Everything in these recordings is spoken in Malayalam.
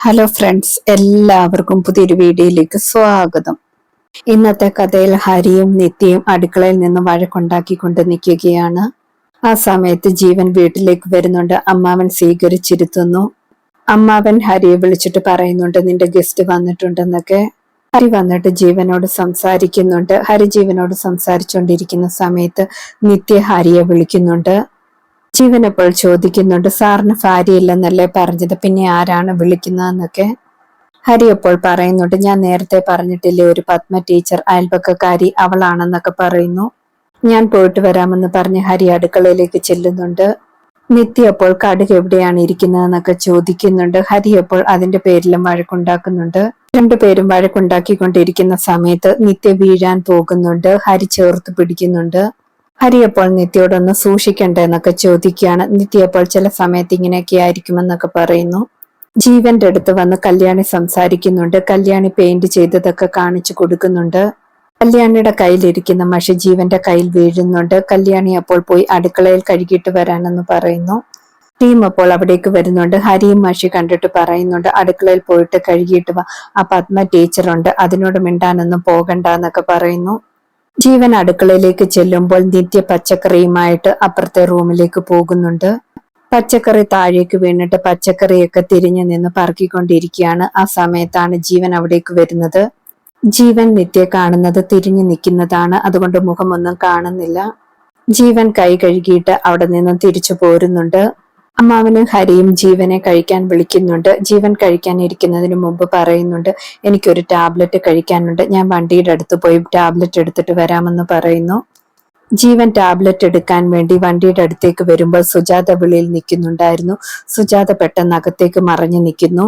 ഹലോ ഫ്രണ്ട്സ് എല്ലാവർക്കും പുതിയൊരു വീഡിയോയിലേക്ക് സ്വാഗതം. ഇന്നത്തെ കഥയിൽ ഹരിയും നിത്യയും അടുക്കളയിൽ നിന്ന് വഴക്കുണ്ടാക്കിക്കൊണ്ട് നിൽക്കുകയാണ്. ആ സമയത്ത് ജീവൻ വീട്ടിലേക്ക് വരുന്നുണ്ട്. അമ്മാവൻ സ്വീകരിച്ചിരുത്തുന്നു. അമ്മാവൻ ഹരിയെ വിളിച്ചിട്ട് പറയുന്നുണ്ട് നിന്റെ ഗസ്റ്റ് വന്നിട്ടുണ്ടെന്നൊക്കെ. ഹരി വന്നിട്ട് ജീവനോട് സംസാരിക്കുന്നുണ്ട്. ഹരി ജീവനോട് സംസാരിച്ചുകൊണ്ടിരിക്കുന്ന സമയത്ത് നിത്യ ഹരിയെ വിളിക്കുന്നുണ്ട്. ജീവൻ അപ്പോൾ ചോദിക്കുന്നുണ്ട് സാറിന് ഭാര്യ ഇല്ലെന്നല്ലേ പറഞ്ഞത്? പിന്നെ ആരാണ് വിളിക്കുന്നതെന്നൊക്കെ? ഹരി അപ്പോൾ പറയുന്നുണ്ട് ഞാൻ നേരത്തെ പറഞ്ഞിട്ടില്ലേ ഒരു പത്മ ടീച്ചർ അയൽപക്കക്കാരി അവളാണെന്നൊക്കെ പറയുന്നു. ഞാൻ പോയിട്ട് വരാമെന്ന് പറഞ്ഞ് ഹരി അടുക്കളയിലേക്ക് ചെല്ലുന്നുണ്ട്. നിത്യ അപ്പോൾ കടുക് എവിടെയാണ് ഇരിക്കുന്നതെന്നൊക്കെ ചോദിക്കുന്നുണ്ട്. ഹരി അപ്പോൾ അതിന്റെ പേരിലും വഴക്കുണ്ടാക്കുന്നുണ്ട്. രണ്ടുപേരും വഴക്കുണ്ടാക്കിക്കൊണ്ടിരിക്കുന്ന സമയത്ത് നിത്യ വീഴാൻ പോകുന്നുണ്ട്. ഹരി ചേർത്ത് പിടിക്കുന്നുണ്ട്. ഹരി അപ്പോൾ നിത്യയോടൊന്ന് സൂക്ഷിക്കണ്ടേ എന്നൊക്കെ ചോദിക്കുകയാണ്. നിത്യ അപ്പോൾ ചില സമയത്ത് ഇങ്ങനെയൊക്കെ ആയിരിക്കുമെന്നൊക്കെ പറയുന്നു. ജീവന്റെ അടുത്ത് വന്ന് കല്യാണി സംസാരിക്കുന്നുണ്ട്. കല്യാണി പെയിന്റ് ചെയ്തതൊക്കെ കാണിച്ചു കൊടുക്കുന്നുണ്ട്. കല്യാണിയുടെ കയ്യിലിരിക്കുന്ന മഷി ജീവന്റെ കയ്യിൽ വീഴുന്നുണ്ട്. കല്യാണി അപ്പോൾ പോയി അടുക്കളയിൽ കഴുകിയിട്ട് വരാനെന്ന് പറയുന്നു. ടീം അപ്പോൾ അവിടേക്ക് വരുന്നുണ്ട്. ഹരിയും മഷി കണ്ടിട്ട് പറയുന്നുണ്ട് അടുക്കളയിൽ പോയിട്ട് കഴുകിയിട്ട് വാ. ആ പത്മ ടീച്ചറുണ്ട്. അതിനോട് മിണ്ടാനൊന്നും പോകണ്ട എന്നൊക്കെ പറയുന്നു. ജീവൻ അടുക്കളയിലേക്ക് ചെല്ലുമ്പോൾ നിത്യ പച്ചക്കറിയുമായിട്ട് അപ്പുറത്തെ റൂമിലേക്ക് പോകുന്നുണ്ട്. പച്ചക്കറി താഴേക്ക് വീണിട്ട് പച്ചക്കറിയൊക്കെ തിരിഞ്ഞു നിന്ന് പറക്കിക്കൊണ്ടിരിക്കുകയാണ്. ആ സമയത്താണ് ജീവൻ അവിടേക്ക് വരുന്നത്. ജീവൻ നിത്യ കാണുന്നത് തിരിഞ്ഞു നിൽക്കുന്നതാണ്. അതുകൊണ്ട് മുഖമൊന്നും കാണുന്നില്ല. ജീവൻ കൈ കഴുകിയിട്ട് അവിടെ നിന്നും തിരിച്ചു പോരുന്നുണ്ട്. അമ്മാവനും ഹരിയും ജീവനെ കഴിക്കാൻ വിളിക്കുന്നുണ്ട്. ജീവൻ കഴിക്കാൻ ഇരിക്കുന്നതിന് മുമ്പ് പറയുന്നുണ്ട് എനിക്കൊരു ടാബ്ലറ്റ് കഴിക്കാനുണ്ട്. ഞാൻ വണ്ടിയുടെ അടുത്ത് പോയി ടാബ്ലറ്റ് എടുത്തിട്ട് വരാമെന്ന് പറയുന്നു. ജീവൻ ടാബ്ലറ്റ് എടുക്കാൻ വേണ്ടി വണ്ടിയുടെ അടുത്തേക്ക് വരുമ്പോൾ സുജാത വിളിയിൽ നിൽക്കുന്നുണ്ടായിരുന്നു. സുജാത പെട്ടെന്ന് അകത്തേക്ക് മറഞ്ഞു നിൽക്കുന്നു.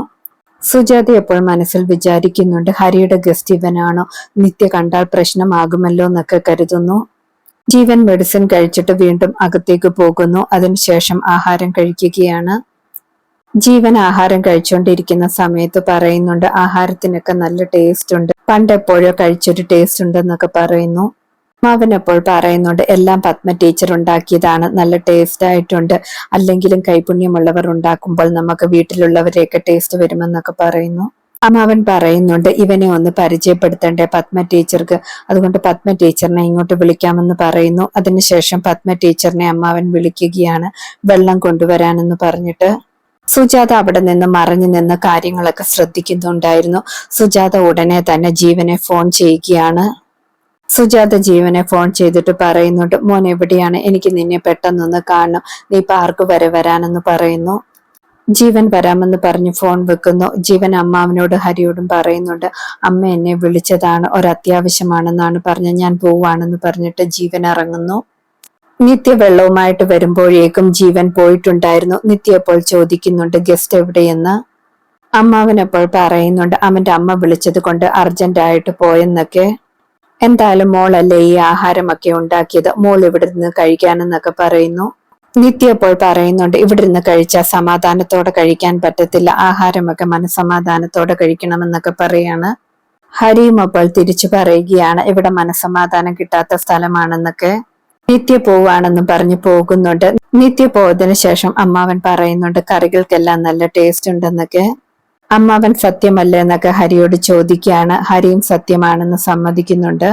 സുജാത എപ്പോൾ മനസ്സിൽ വിചാരിക്കുന്നുണ്ട് ഹരിയുടെ ഗസ്റ്റ് ഇവനാണോ? നിത്യ കണ്ടാൽ പ്രശ്നമാകുമല്ലോ എന്നൊക്കെ കരുതുന്നു. ജീവൻ മെഡിസിൻ കഴിച്ചിട്ട് വീണ്ടും അകത്തേക്ക് പോകുന്നു. അതിനുശേഷം ആഹാരം കഴിക്കുകയാണ്. ജീവൻ ആഹാരം കഴിച്ചുകൊണ്ടിരിക്കുന്ന സമയത്ത് പറയുന്നുണ്ട് ആഹാരത്തിനൊക്കെ നല്ല ടേസ്റ്റ് ഉണ്ട്. പണ്ട് എപ്പോഴോ കഴിച്ചൊരു ടേസ്റ്റ് ഉണ്ടെന്നൊക്കെ പറയുന്നു. മാവൻ എപ്പോൾ പറയുന്നുണ്ട് എല്ലാം പത്മ ടീച്ചർ ഉണ്ടാക്കിയതാണ്. നല്ല ടേസ്റ്റ് ആയിട്ടുണ്ട്. അല്ലെങ്കിലും കൈപുണ്യമുള്ളവർ ഉണ്ടാക്കുമ്പോൾ നമുക്ക് വീട്ടിലുള്ളവരെയൊക്കെ ടേസ്റ്റ് വരുമെന്നൊക്കെ പറയുന്നു. അമ്മാവൻ പറയുന്നുണ്ട് ഇവനെ ഒന്ന് പരിചയപ്പെടുത്തണ്ടേ പത്മ ടീച്ചർക്ക്? അതുകൊണ്ട് പത്മ ടീച്ചറിനെ ഇങ്ങോട്ട് വിളിക്കാമെന്ന് പറയുന്നു. അതിനുശേഷം പത്മ ടീച്ചറിനെ അമ്മാവൻ വിളിക്കുകയാണ് വെള്ളം കൊണ്ടുവരാനെന്ന് പറഞ്ഞിട്ട്. സുജാത അവിടെ നിന്ന് മറഞ്ഞു നിന്ന് കാര്യങ്ങളൊക്കെ ശ്രദ്ധിക്കുന്നുണ്ടായിരുന്നു. സുജാത ഉടനെ തന്നെ ജീവനെ ഫോൺ ചെയ്യുകയാണ്. സുജാത ജീവനെ ഫോൺ ചെയ്തിട്ട് പറയുന്നുണ്ട് മോൻ എവിടെയാണ്? എനിക്ക് നിന്നെ പെട്ടെന്നൊന്ന് കാണണം. നീ പാർക്ക് വരെ വരാനെന്ന് പറയുന്നു. ജീവൻ വരാമെന്ന് പറഞ്ഞ് ഫോൺ വെക്കുന്നു. ജീവൻ അമ്മാവനോട് ഹരിയോടും പറയുന്നുണ്ട് അമ്മ എന്നെ വിളിച്ചതാണ് ഒരത്യാവശ്യമാണെന്നാണ് പറഞ്ഞ് ഞാൻ പോവാണെന്ന് പറഞ്ഞിട്ട് ജീവൻ ഇറങ്ങുന്നു. നിത്യ വെള്ളവുമായിട്ട് വരുമ്പോഴേക്കും ജീവൻ പോയിട്ടുണ്ടായിരുന്നു. നിത്യ അപ്പോൾ ചോദിക്കുന്നുണ്ട് ഗസ്റ്റ് എവിടെയെന്ന്? അമ്മാവൻ അപ്പോൾ പറയുന്നുണ്ട് അവന്റെ അമ്മ വിളിച്ചത് കൊണ്ട് അർജന്റ് ആയിട്ട് പോയെന്നൊക്കെ. എന്തായാലും മോളല്ലേ ഈ ആഹാരമൊക്കെ ഉണ്ടാക്കിയത്? മോൾ ഇവിടെ നിന്ന് കഴിക്കാനെന്നൊക്കെ പറയുന്നു. നിത്യ അപ്പോൾ പറയുന്നുണ്ട് ഇവിടെ ഇരുന്ന് കഴിച്ചാൽ സമാധാനത്തോടെ കഴിക്കാൻ പറ്റത്തില്ല. ആഹാരമൊക്കെ മനസമാധാനത്തോടെ കഴിക്കണമെന്നൊക്കെ പറയാണ്. ഹരിയും അപ്പോൾ തിരിച്ചു പറയുകയാണ് ഇവിടെ മനസമാധാനം കിട്ടാത്ത സ്ഥലമാണെന്നൊക്കെ. നിത്യ പോവാണെന്ന് പറഞ്ഞു പോകുന്നുണ്ട്. നിത്യ പോയതിനു ശേഷം അമ്മാവൻ പറയുന്നുണ്ട് കറികൾക്കെല്ലാം നല്ല ടേസ്റ്റ് ഉണ്ടെന്നൊക്കെ. അമ്മാവൻ സത്യമല്ലേ? എന്നൊക്കെ ഹരിയോട് ചോദിക്കുകയാണ്. ഹരിയും സത്യമാണെന്ന് സമ്മതിക്കുന്നുണ്ട്.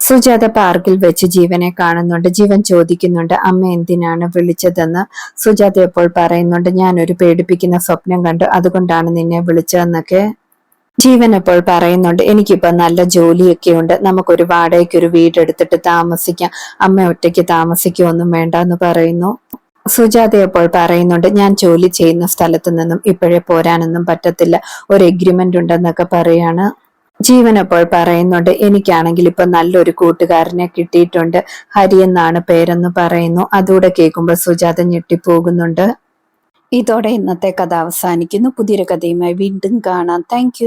സുജാത പാർക്കിൽ വെച്ച് ജീവനെ കാണുന്നുണ്ട്. ജീവൻ ചോദിക്കുന്നുണ്ട് അമ്മ എന്തിനാണ് വിളിച്ചതെന്ന്? സുജാത എപ്പോൾ പറയുന്നുണ്ട് ഞാൻ ഒരു പേടിപ്പിക്കുന്ന സ്വപ്നം കണ്ടു അതുകൊണ്ടാണ് നിന്നെ വിളിച്ചതെന്നൊക്കെ. ജീവൻ എപ്പോൾ പറയുന്നുണ്ട് എനിക്കിപ്പോ നല്ല ജോലിയൊക്കെ ഉണ്ട് നമുക്കൊരു വാടകയ്ക്ക് ഒരു വീടെടുത്തിട്ട് താമസിക്കാം അമ്മ ഒറ്റയ്ക്ക് താമസിക്കുകയൊന്നും വേണ്ട എന്ന് പറയുന്നു. സുജാത എപ്പോൾ പറയുന്നുണ്ട് ഞാൻ ജോലി ചെയ്യുന്ന സ്ഥലത്തു നിന്നും ഇപ്പോഴേ പോരാനൊന്നും പറ്റത്തില്ല ഒരു എഗ്രിമെന്റ് ഉണ്ടെന്നൊക്കെ പറയാണ്. ജീവൻ അപ്പോൾ പറയുന്നുണ്ട്. എനിക്കാണെങ്കിൽ ഇപ്പൊ നല്ലൊരു കൂട്ടുകാരനെ കിട്ടിയിട്ടുണ്ട്. ഹരി എന്നാണ് പേരെന്ന് പറയുന്നു. അതുകൂടെ കേൾക്കുമ്പോൾ സുജാത ഞെട്ടിപ്പോകുന്നുണ്ട്. ഇതോടെ ഇന്നത്തെ കഥ അവസാനിക്കുന്നു. പുതിയൊരു കഥയുമായി വീണ്ടും കാണാം. താങ്ക്